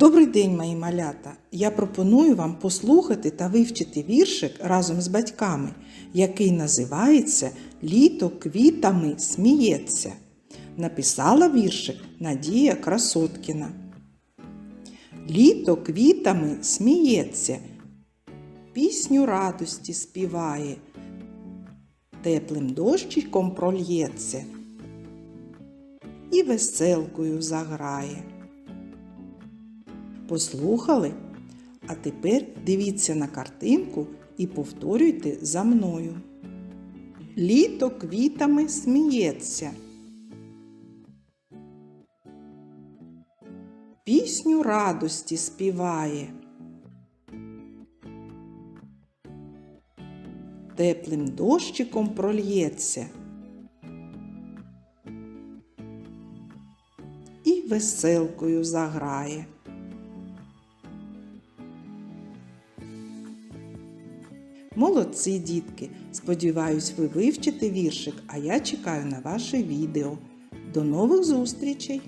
Добрий день, мої малята! Я пропоную вам послухати та вивчити віршик разом з батьками, який називається Літо квітами сміється. Написала віршик Надія Красоткіна. Літо квітами сміється, пісню радості співає, теплим дощиком прольється і веселкою заграє. Послухали? А тепер дивіться на картинку і повторюйте за мною. Літо квітами сміється. Пісню радості співає. Теплим дощиком прольється. І веселкою заграє. Молодці, дітки! Сподіваюсь, ви вивчите віршик, а я чекаю на ваше відео. До нових зустрічей!